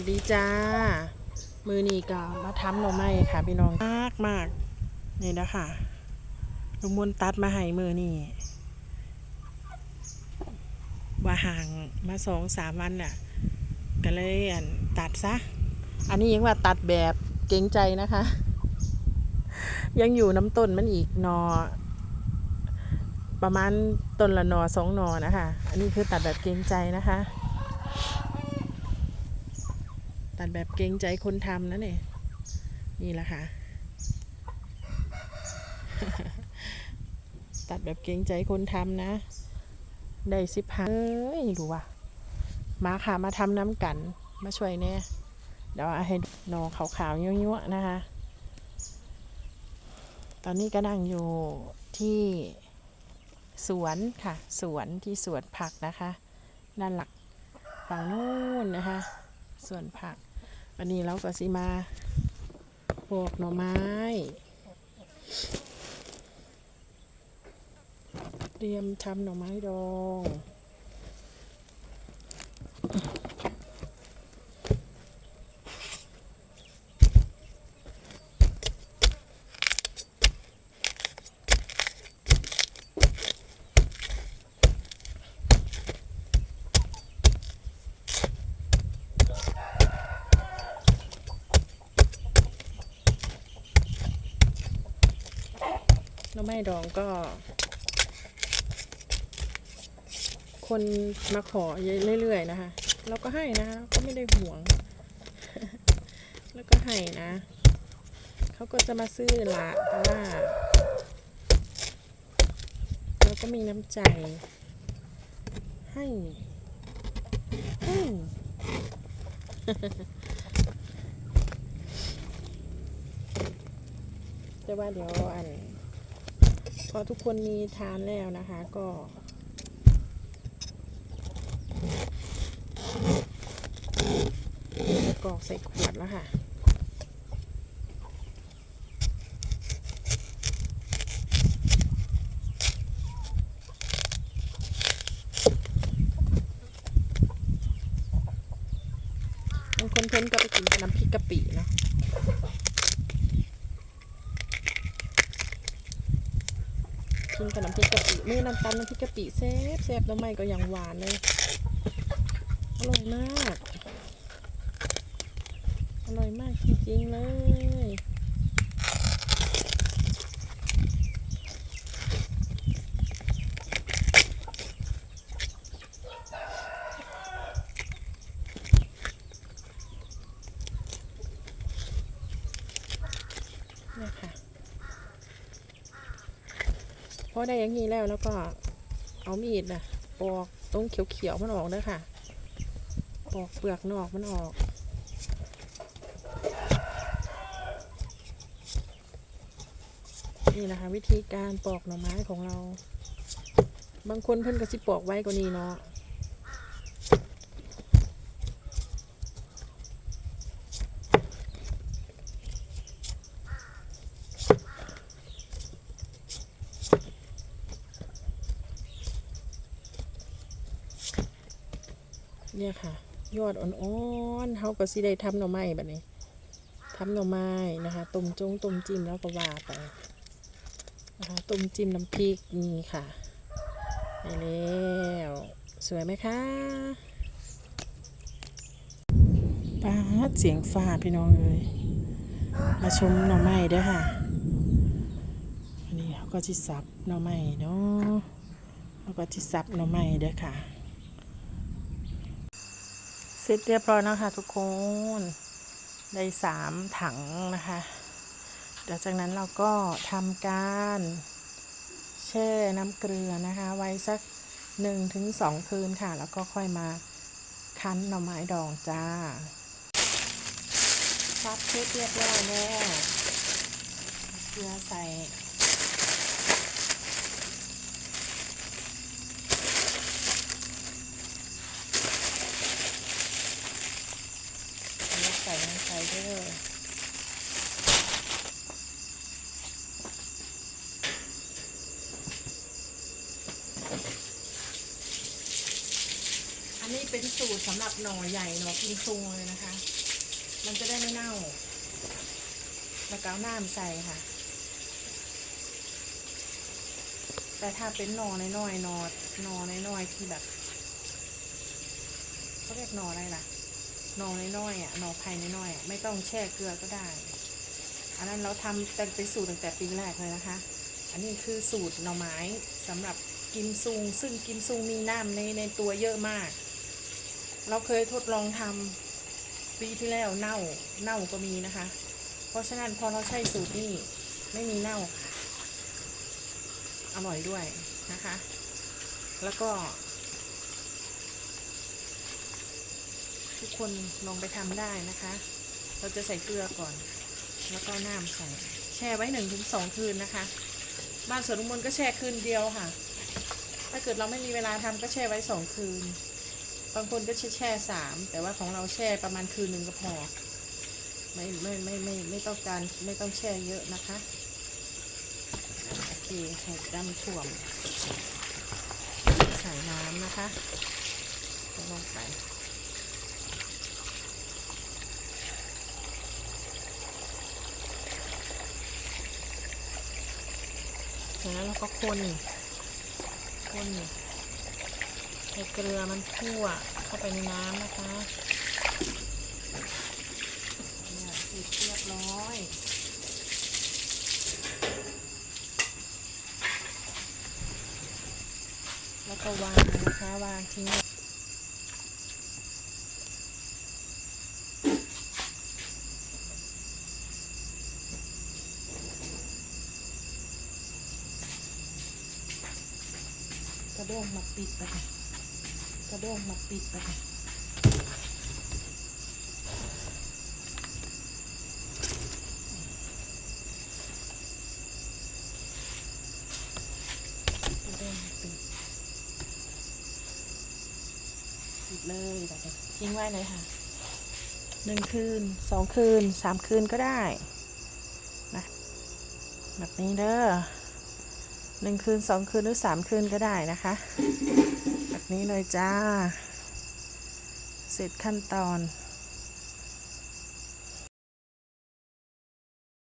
วัสดีจ้า มือนี่ก็มาทำหน่อไม้ค่ะพี่น้องมากมากนี่นะคะลุงมนต์ตัดมาให้มือนี่ว่าห่างมาสองสามวันน่ะ ก็เลยอันตัดซะ อันนี้ยังว่าตัดแบบเกรงใจนะคะ ยังอยู่น้ำต้นมันอีกนอ ประมาณต้นละนอสองนอนะคะ อันนี้คือตัดแบบเกรงใจนะคะ ตัดแบบเกรงใจคนทำนะเนี่ยนี่แหละค่ะ ตัดแบบเกรงใจคนทำนะ ได้สิบห้าเอ้ยดูว่ะมาค่ะมาทำน้ำกัน มาช่วยแน่เดี๋ยวเอาให้นอขาวๆยั่วๆนะคะ ตอนนี้ก็นั่งอยู่ที่สวนค่ะ สวนที่สวนผักนะคะ ด้านหลักฝั่งนู้นนะคะ สวนผัก วันนี้เราก็สิมาปอกหน่อไม้ เตรียมทำหน่อไม้ดอง หน่อไม้ดองก็ คนมาขอเรื่อยๆนะคะ เราก็ให้นะก็ไม่ได้ห่วง แล้วก็ให้นะ เขาก็จะมาซื้อละแต่ว่าเราก็มีน้ำใจ ให้ให้แต่ว่าเดี๋ยวอัน พอทุกคนมีทานแล้วนะคะก็กรอกใส่ขวดแล้วค่ะบางคนเพิ่นก็ไปกินกับน้ำพริกกะปิเนาะ กินกับน้ำพริกกะปิเมื่อน้ำตาลน้ำพริกกะปิแซ่บแซ่บแล้วไม่ก็ยังหวานเลยอร่อยมากอร่อยมากจริงๆเลยเนี่ยค่ะ พ อได้อย่างนี้แล้วแล้วก็เอามีดนะปอกตรงเขียวๆมันออกเลยค่ะปอกเปลือกนอกมันออก นี่นะคะ วิธีการปอกหน่อไม้ของเรา บางคนเพิ่นก็สิปอกไว้กว่านี้เนาะ เนี่ยค่ะ ยอดอ่อนๆเขาก็สิได้ทำหน่อไม้แบบนี้ทำหน่อไม้นะคะต้มจงต้มจิ้มแล้วก็ว่าไปนะคะต้มจิ้มน้ำพริกนี่ค่ะได้แล้วสวยไหมคะป้าดเสียงฟ้าพี่น้องเลยมาชมหน่อไม้ด้วยค่ะอันนี้เขาก็จิสับหน่อไม้เนาะเขาก็จิสับหน่อไม้ด้อค่ะ ร็จเรียบร้อยแล้วค่ะทุกคนได้สามถังนะคะเดี๋ยวจากนั้นเราก็ทำการแช่น้ำเกลือนะคะ ไว้สักหนึ่งถึงสองคืนค่ะ แล้วก็ค่อยมาคั้นหน่อไม้ดองจ้าซับเสร็จเรียบร้อยแล้วเกลือใส่ แล้ว ใส่ไปด้วยอันนนี้เป็นสูตรสำหรับหน่อใหญ่หน่อกินซุงเลยนะคะ มันจะได้ไม่เน่า แล้วก็เอาน้ำใส่ค่ะ แต่ถ้าเป็นหน่อน้อยๆหน่อหน่อน้อยๆที่แบบเขาเรียกหน่ออะไรล่ะ หน่อน้อยๆอะหน่อไผ่น้อยๆอะไม่ต้องแช่เกลือก็ได้ อันนั้นเราทำแต่เป็นสูตรตั้งแต่ปีแรกเลยนะคะ อันนี้คือสูตรหน่อไม้สำหรับกิมซุง ซึ่งกิมซุงมีน้ำในในตัวเยอะมาก เราเคยทดลองทำปีที่แล้วเน่าเน่าก็มีนะคะ เพราะฉะนั้นพอเราใช้สูตรนี้ไม่มีเน่าค่ะอร่อยด้วยนะคะ แล้วก็ ทุกคนลองไปทำได้นะคะ เราจะใส่เกลือก่อน แล้วก็น้ำใส่ แช่ไว้หนึ่งถึงสองคืนนะคะ บ้านสวนลุงมนก็แช่คืนเดียวค่ะ ถ้าเกิดเราไม่มีเวลาทำก็แช่ไว้สองคืน บางคนก็แช่สามแต่ว่าของเราแช่ประมาณคืนหนึ่งก็พอ ไม่ไม่ไม่ไม่ไม่ต้องการไม่ต้องแช่เยอะนะคะโอเคใส่ดำถ่วมใส่น้ำนะคะลงไป เสร็จแล้วเราก็คนคนให้เกลือมันทั่วเข้าไปในน้ำนะคะเนี่ยเสร็จเรียบร้อยแล้วก็วางนะคะวางทิ้งไว้กระ ด้งมาปิดไปกระด้งมาปิดไปกระด้งมาปิดปิดเลยแบบนี้ทิ้งไว้เลยค่ะหนึ่งคืนสองคืนสามคืนก็ได้นะแบบนี้เด้อ หนึ่งคืนสองคืนหรือสามคืนก็ได้นะคะแบบนี้เลยจ้า เสร็จขั้นตอน